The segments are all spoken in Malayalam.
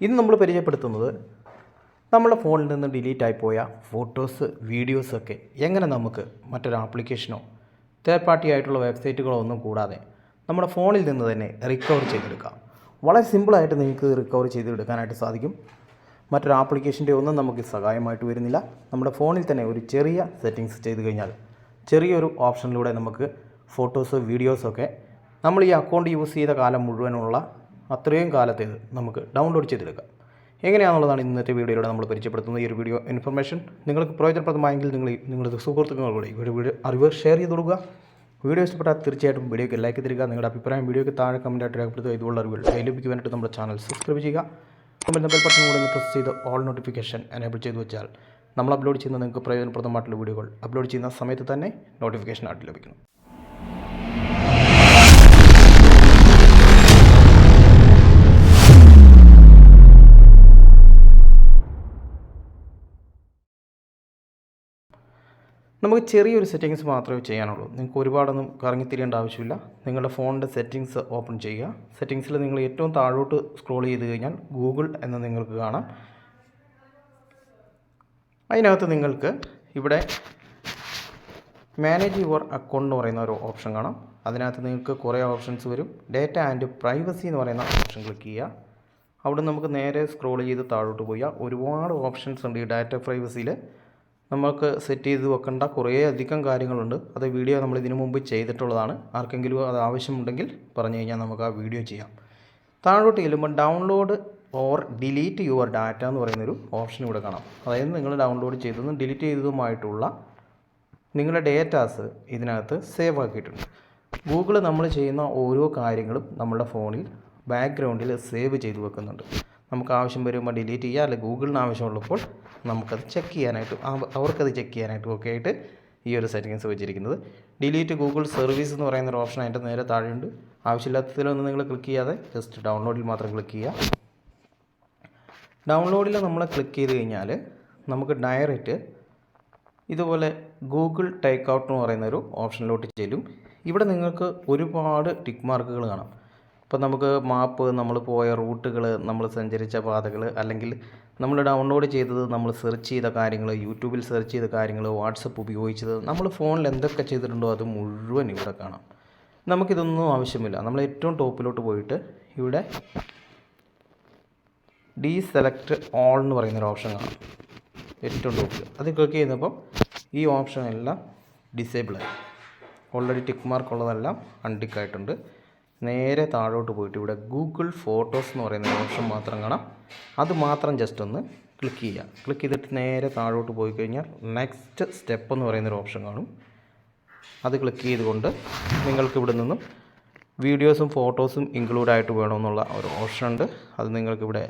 ഇന്ന് നമ്മൾ പരിചയപ്പെടുത്തുന്നത് നമ്മുടെ ഫോണിൽ നിന്ന് ഡിലീറ്റ് ആയിപ്പോയ ഫോട്ടോസ് വീഡിയോസൊക്കെ എങ്ങനെ നമുക്ക് മറ്റൊരു ആപ്ലിക്കേഷനോ തേർഡ് പാർട്ടി ആയിട്ടുള്ള വെബ്സൈറ്റുകളോ ഒന്നും കൂടാതെ നമ്മുടെ ഫോണിൽ നിന്ന് തന്നെ റിക്കവർ ചെയ്തെടുക്കാം. വളരെ സിമ്പിളായിട്ട് നിങ്ങൾക്ക് റിക്കവർ ചെയ്തെടുക്കാനായിട്ട് സാധിക്കും. മറ്റൊരു ആപ്ലിക്കേഷന്റെ ഒന്നും നമുക്ക് സഹായമായിട്ട് വരുന്നില്ല. നമ്മുടെ ഫോണിൽ തന്നെ ഒരു ചെറിയ സെറ്റിങ്സ് ചെയ്ത് കഴിഞ്ഞാൽ ചെറിയൊരു ഓപ്ഷനിലൂടെ നമുക്ക് ഫോട്ടോസ് വീഡിയോസൊക്കെ നമ്മൾ ഈ അക്കൗണ്ട് യൂസ് ചെയ്ത കാലം മുഴുവനുള്ള അത്രയും കാലത്തേത് നമുക്ക് ഡൗൺലോഡ് ചെയ്തെടുക്കാം. എങ്ങനെയാണെന്നുള്ളതാണ് ഇന്നത്തെ വീഡിയോയിലൂടെ നമ്മൾ പരിചയപ്പെടുത്തുന്നത്. ഈ ഒരു വീഡിയോ ഇൻഫർമേഷൻ നിങ്ങൾക്ക് പ്രയോജനപ്രദമായെങ്കിൽ നിങ്ങൾ നിങ്ങളുടെ സുഹൃത്തുക്കളോട് ഈ വീഡിയോ അറിവ് ഷെയർ ചെയ്ത് കൊടുക്കുക. വീഡിയോ ഇഷ്ടപ്പെട്ടാൽ തീർച്ചയായിട്ടും വീഡിയോക്ക് ലൈക്ക് തരിക. നിങ്ങളുടെ അഭിപ്രായം വീഡിയോയ്ക്ക് താഴെ കമന്റായിട്ട് രേഖപ്പെടുത്തുക. ഇതുള്ള അറിവുകൾ ലഭിക്കുവാനായിട്ട് നമ്മുടെ ചാനൽ സബ്സ്ക്രൈബ് ചെയ്യുക. നമ്മൾ ബെൽ ബട്ടൺ കൂടെ പ്രസ് ചെയ്ത് ഓൾ നോട്ടിഫിക്കേഷൻ എനേബിൾ ചെയ്ത് വെച്ചാൽ നമ്മൾ അപ്ലോഡ് ചെയ്യുന്ന നിങ്ങൾക്ക് പ്രയോജനപ്രദമായിട്ടുള്ള വീഡിയോകൾ അപ്ലോഡ് ചെയ്യുന്ന സമയത്ത് തന്നെ നോട്ടിഫിക്കേഷൻ ആയിട്ട് ലഭിക്കണം നമുക്ക് ചെറിയൊരു സെറ്റിങ്സ് മാത്രമേ ചെയ്യാനുള്ളൂ. നിങ്ങൾക്ക് ഒരുപാടൊന്നും കറങ്ങിത്തിരിയേണ്ട ആവശ്യമില്ല. നിങ്ങളുടെ ഫോണിന്റെ സെറ്റിങ്സ് ഓപ്പൺ ചെയ്യുക. സെറ്റിങ്സിൽ നിങ്ങൾ ഏറ്റവും താഴോട്ട് സ്ക്രോൾ ചെയ്ത് കഴിഞ്ഞാൽ ഗൂഗിൾ എന്ന് നിങ്ങൾക്ക് കാണാം. അതിനകത്ത് നിങ്ങൾക്ക് ഇവിടെ മാനേജ് യുവർ അക്കൗണ്ട് എന്ന് പറയുന്ന ഒരു ഓപ്ഷൻ കാണാം. അതിനകത്ത് നിങ്ങൾക്ക് കുറേ ഓപ്ഷൻസ് വരും. ഡേറ്റ ആൻഡ് പ്രൈവസി എന്ന് പറയുന്ന ഓപ്ഷൻ ക്ലിക്ക് ചെയ്യുക. അവിടെ നമുക്ക് നേരെ സ്ക്രോൾ ചെയ്ത് താഴോട്ട് പോയാൽ ഒരുപാട് ഓപ്ഷൻസ് ഉണ്ട് ഈ ഡാറ്റ പ്രൈവസിയിൽ നമുക്ക് സെറ്റ് ചെയ്ത് വെക്കേണ്ട കുറേ അധികം കാര്യങ്ങളുണ്ട്. അത് വീഡിയോ നമ്മൾ ഇതിനു മുമ്പ് ചെയ്തിട്ടുള്ളതാണ്. ആർക്കെങ്കിലും അത് ആവശ്യമുണ്ടെങ്കിൽ പറഞ്ഞു കഴിഞ്ഞാൽ നമുക്ക് ആ വീഡിയോ ചെയ്യാം. താഴോട്ട് ചെല്ലുമ്പോൾ download or delete your data എന്ന് പറയുന്നൊരു ഓപ്ഷൻ ഇവിടെ കാണാം. അതായത് നിങ്ങൾ ഡൗൺലോഡ് ചെയ്തതും ഡിലീറ്റ് ചെയ്തതുമായിട്ടുള്ള നിങ്ങളുടെ ഡേറ്റാസ് ഇതിനകത്ത് സേവ് ആക്കിയിട്ടുണ്ട്. ഗൂഗിൾ നമ്മൾ ചെയ്യുന്ന ഓരോ കാര്യങ്ങളും നമ്മുടെ ഫോണിൽ ബാക്ക്ഗ്രൗണ്ടിൽ സേവ് ചെയ്ത് വെക്കുന്നുണ്ട്. നമുക്ക് ആവശ്യം വരുമ്പോൾ ഡിലീറ്റ് ചെയ്യുക അല്ലെങ്കിൽ ഗൂഗിളിന് ആവശ്യമുള്ളപ്പോൾ നമുക്കത് ചെക്ക് ചെയ്യാനായിട്ട് അവ- അവർക്കത് ചെക്ക് ചെയ്യാനായിട്ടും ഒക്കെ ആയിട്ട് ഈ ഒരു സെറ്റിങ്സ് വെച്ചിരിക്കുന്നത്. ഡിലീറ്റ് ഗൂഗിൾ സർവീസ് എന്ന് പറയുന്ന ഒരു ഓപ്ഷൻ അതിന്റെ നേരെ താഴെയുണ്ട്. ആവശ്യമില്ലാത്തതിലൊന്നും നിങ്ങൾ ക്ലിക്ക് ചെയ്യാതെ ജസ്റ്റ് ഡൗൺലോഡിൽ മാത്രം ക്ലിക്ക് ചെയ്യുക. ഡൗൺലോഡിൽ നമ്മൾ ക്ലിക്ക് ചെയ്ത് കഴിഞ്ഞാൽ നമുക്ക് ഡയറക്റ്റ് ഇതുപോലെ ഗൂഗിൾ ടേക്ക് ഔട്ട് എന്ന് പറയുന്ന ഒരു ഓപ്ഷനിലോട്ട് ചെല്ലും. ഇവിടെ നിങ്ങൾക്ക് ഒരുപാട് ടിക്ക് മാർക്കുകൾ കാണാം. ഇപ്പം നമുക്ക് മാപ്പ് നമ്മൾ പോയ റൂട്ടുകൾ നമ്മൾ സഞ്ചരിച്ച പാതകൾ അല്ലെങ്കിൽ നമ്മൾ ഡൗൺലോഡ് ചെയ്തത് നമ്മൾ സെർച്ച് ചെയ്ത കാര്യങ്ങൾ യൂട്യൂബിൽ സെർച്ച് ചെയ്ത കാര്യങ്ങൾ വാട്സപ്പ് ഉപയോഗിച്ചത് നമ്മൾ ഫോണിൽ എന്തൊക്കെ ചെയ്തിട്ടുണ്ടോ അത് മുഴുവൻ ഇവിടെ കാണാം. നമുക്കിതൊന്നും ആവശ്യമില്ല. നമ്മൾ ഏറ്റവും ടോപ്പിലോട്ട് പോയിട്ട് ഇവിടെ ഡീ സെലക്ട് ഓൾ എന്ന് പറയുന്നൊരു ഓപ്ഷൻ കാണാം. ഏറ്റവും ടോപ്പിൽ അത് ക്ലിക്ക് ചെയ്യുന്നപ്പം ഈ ഓപ്ഷൻ എല്ലാം ഡിസേബിൾ ആയി. ഓൾറെഡി ടിക്ക് മാർക്ക് ഉള്ളതെല്ലാം അൺടിക്ക് ആയിട്ടുണ്ട്. നേരെ താഴോട്ട് പോയിട്ട് ഇവിടെ ഗൂഗിൾ ഫോട്ടോസ് എന്ന് പറയുന്ന ഓപ്ഷൻ മാത്രം കാണാം. അത് മാത്രം ജസ്റ്റ് ഒന്ന് ക്ലിക്ക് ചെയ്യുക. ക്ലിക്ക് ചെയ്തിട്ട് നേരെ താഴോട്ട് പോയി കഴിഞ്ഞാൽ നെക്സ്റ്റ് സ്റ്റെപ്പ് എന്ന് പറയുന്നൊരു ഓപ്ഷൻ കാണും. അത് ക്ലിക്ക് ചെയ്തുകൊണ്ട് നിങ്ങൾക്ക് ഇവിടെ നിന്നും വീഡിയോസും ഫോട്ടോസും ഇൻക്ലൂഡ് ആയിട്ട് വേണമെന്നുള്ള ഒരു ഓപ്ഷൻ ഉണ്ട്. അത് നിങ്ങൾക്കിവിടെ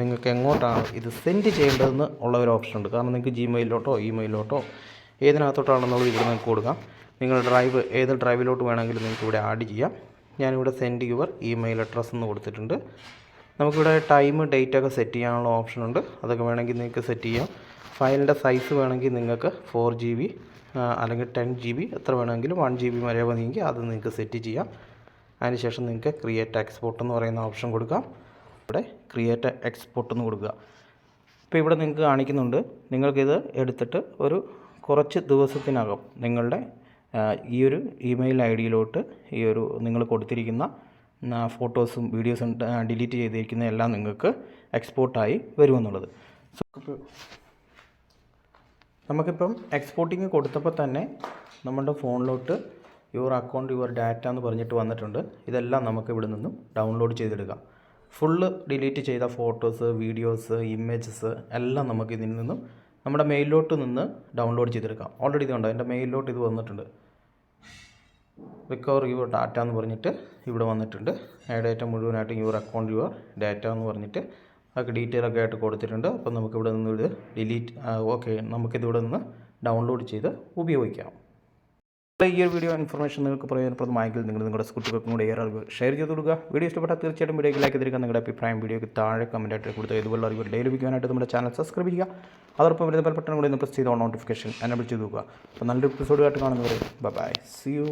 നിങ്ങൾക്ക് എങ്ങോട്ടാണ് ഇത് സെൻഡ് ചെയ്യേണ്ടതെന്ന് ഉള്ള ഒരു ഓപ്ഷൻ ഉണ്ട്. കാരണം നിങ്ങൾക്ക് ജിമെയിലോട്ടോ ഇമെയിലോട്ടോ ഏതിനകത്തോട്ടാണെന്നുള്ളത് ഇവിടെ നിങ്ങൾക്ക് കൊടുക്കാം. നിങ്ങൾ ഡ്രൈവ് ഏത് ഡ്രൈവിലോട്ട് വേണമെങ്കിലും നിങ്ങൾക്ക് ഇവിടെ ആഡ് ചെയ്യാം. ഞാനിവിടെ സെൻഡ് യുവർ ഇമെയിൽ അഡ്രസ്സ് എന്ന് കൊടുത്തിട്ടുണ്ട്. നമുക്കിവിടെ ടൈം ഡേറ്റ് ഒക്കെ സെറ്റ് ചെയ്യാനുള്ള ഓപ്ഷൻ ഉണ്ട്. അതൊക്കെ വേണമെങ്കിൽ നിങ്ങൾക്ക് സെറ്റ് ചെയ്യാം. ഫയലിന്റെ സൈസ് വേണമെങ്കിൽ നിങ്ങൾക്ക് ഫോർ ജി ബി അല്ലെങ്കിൽ ടെൻ ജി ബി എത്ര വേണമെങ്കിലും വൺ ജി ബി വരെ മതിയെങ്കിൽ അത് നിങ്ങൾക്ക് സെറ്റ് ചെയ്യാം. അതിനുശേഷം നിങ്ങൾക്ക് ക്രിയേറ്റ് എക്സ്പോർട്ട് എന്ന് പറയുന്ന ഓപ്ഷൻ കൊടുക്കാം. ഇവിടെ ക്രിയേറ്റ് എക്സ്പോർട്ട് എന്ന് കൊടുക്കുക. ഇപ്പോൾ ഇവിടെ നിങ്ങൾക്ക് കാണിക്കുന്നുണ്ട്. നിങ്ങൾക്കിത് എടുത്തിട്ട് ഒരു കുറച്ച് ദിവസത്തിനകം നിങ്ങളുടെ ഈ ഒരു ഇമെയിൽ ഐ ഡിയിലോട്ട് ഈ ഒരു നിങ്ങൾ കൊടുത്തിരിക്കുന്ന ഫോട്ടോസും വീഡിയോസും ഡിലീറ്റ് ചെയ്തിരിക്കുന്ന എല്ലാം നിങ്ങൾക്ക് എക്സ്പോർട്ടായി വരുമെന്നുള്ളത്. നമുക്കിപ്പം എക്സ്പോർട്ടിങ് കൊടുത്തപ്പോൾ തന്നെ നമ്മുടെ ഫോണിലോട്ട് യുവർ അക്കൗണ്ട് യുവർ ഡാറ്റ എന്ന് പറഞ്ഞിട്ട് വന്നിട്ടുണ്ട്. ഇതെല്ലാം നമുക്ക് ഇവിടെ നിന്നും ഡൗൺലോഡ് ചെയ്തെടുക്കാം. ഫുള്ള് ഡിലീറ്റ് ചെയ്ത ഫോട്ടോസ് വീഡിയോസ് ഇമേജസ് എല്ലാം നമുക്ക് ഇതിൽ നിന്നും നമ്മുടെ മെയിലിലോട്ട് നിന്ന് ഡൗൺലോഡ് ചെയ്തെടുക്കാം. ഓൾറെഡി ഇതുണ്ട് എന്റെ മെയിലിലോട്ട് ഇത് വന്നിട്ടുണ്ട്. റിക്കവർ യുവർ ഡാറ്റ എന്ന് പറഞ്ഞിട്ട് ഇവിടെ വന്നിട്ടുണ്ട്. ആ ഡാറ്റ മുഴുവനായിട്ട് യുവർ അക്കൗണ്ട് യുവർ ഡാറ്റ എന്ന് പറഞ്ഞിട്ട് അതൊക്കെ ഡീറ്റെയിൽ ഒക്കെ ആയിട്ട് കൊടുത്തിട്ടുണ്ട്. അപ്പോൾ നമുക്ക് ഇവിടെ നിന്ന് ഇത് ഡിലീറ്റ് ഓക്കെ നമുക്കിത് ഇവിടെ നിന്ന് ഡൗൺലോഡ് ചെയ്ത് ഉപയോഗിക്കാം. ഈ ഒരു വീഡിയോ ഇൻഫർമേഷൻ നിങ്ങൾക്ക് പ്രയോജനപ്രദമായെങ്കിൽ നിങ്ങൾ നിങ്ങളുടെ സുഹൃത്തുക്കൾക്കും കൂടെ ഏറെ അറിവ് ഷെയർ ചെയ്ത് കൊടുക്കുക. വീഡിയോ ഇഷ്ടപ്പെട്ടാൽ തീർച്ചയായിട്ടും വീഡിയോക്ക് ലൈക്ക് തിരിക്കുക നിങ്ങളുടെ അഭിപ്രായം വീഡിയോക്ക് താഴെ കമന്റായിട്ട് കൊടുത്ത് ഇതുപോലുള്ള അറിവ് ഡെയിലി ലഭിക്കാനായിട്ട് നമ്മുടെ ചാനൽ സബ്സ്ക്രൈബ് ചെയ്യുക. അതോടൊപ്പം വരുന്ന ബെൽബട്ടൺ കൂടി ഒന്ന് പ്രസ് ചെയ്ത് നോട്ടിഫിക്കേഷൻ എനബിൾ ചെയ്ത് നോക്കുക അപ്പോൾ നല്ലൊരു എപ്പിസോഡുമായിട്ട് കാണുന്നവരെ ബൈ സി യു